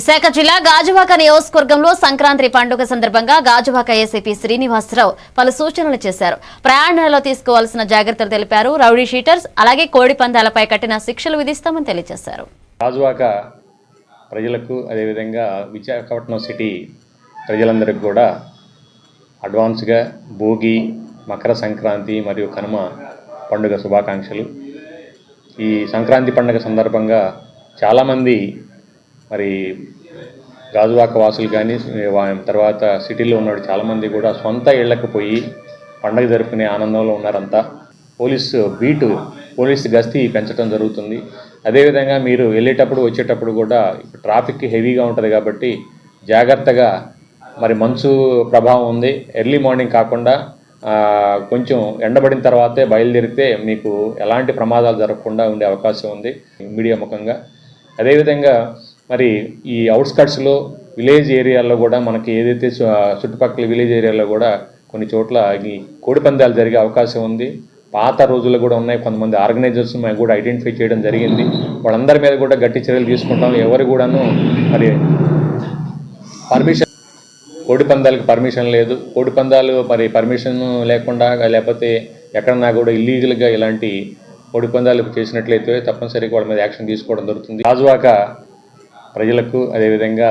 విశాఖ జిల్లా గాజువాక నియోజకవర్గంలో సంక్రాంతి పండుగ సందర్భంగా గాజువాక ఏసీపీ శ్రీనివాసరావు పలు సూచనలు చేశారు. ప్రయాణాలలో తీసుకోవాల్సిన జాగ్రత్తలు తెలిపారు. రౌడీ షీటర్స్ అలాగే కోడి పందాలపై కఠిన శిక్షలు విధిస్తామని తెలియజేశారు. గాజువాక ప్రజలకు అదేవిధంగా విశాఖపట్నం సిటీ ప్రజలందరికీ కూడా అడ్వాన్స్గా భోగి మకర సంక్రాంతి మరియు కనుమ పండుగ శుభాకాంక్షలు. ఈ సంక్రాంతి పండుగ సందర్భంగా చాలామంది మరి గాజువాక వాసులు కానీ వా- తర్వాత సిటీలో ఉన్నాడు చాలామంది కూడా సొంత ఇళ్ళకు పోయి పండగ జరుపుకునే ఆనందంలో ఉన్నారంతా. పోలీసు బీటు పోలీసు గస్తీ పెంచడం జరుగుతుంది. అదేవిధంగా మీరు వెళ్ళేటప్పుడు వచ్చేటప్పుడు కూడా ట్రాఫిక్ హెవీగా ఉంటుంది కాబట్టి జాగ్రత్తగా మరి మంచు ప్రభావం ఉంది. ఎర్లీ మార్నింగ్ కాకుండా కొంచెం ఎండబడిన తర్వాతే బయలుదేరితే మీకు ఎలాంటి ప్రమాదాలు జరగకుండా ఉండే అవకాశం ఉంది మీడియా ముఖంగా. అదేవిధంగా మరి ఈ అవుట్స్కట్స్లో విలేజ్ ఏరియాల్లో కూడా మనకి ఏదైతే చుట్టుపక్కల విలేజ్ ఏరియాలో కూడా కొన్ని చోట్ల ఈ కోడి పందాలు జరిగే అవకాశం ఉంది. పాత రోజుల్లో కూడా ఉన్నాయి. కొంతమంది ఆర్గనైజర్స్ మేము కూడా ఐడెంటిఫై చేయడం జరిగింది. వాళ్ళందరి మీద కూడా గట్టి చర్యలు తీసుకుంటాం. ఎవరు కూడాను మరి పర్మిషన్ కోడి పందాలకు పర్మిషన్ లేదు. కోడి పందాలు మరి పర్మిషన్ లేకుండా లేకపోతే ఎక్కడన్నా కూడా ఇల్లీగల్గా ఇలాంటి కోడి పందాలు చేసినట్లయితే తప్పనిసరిగా వాళ్ళ మీద యాక్షన్ తీసుకోవడం జరుగుతుంది. రాజువాక ప్రజలకు అదేవిధంగా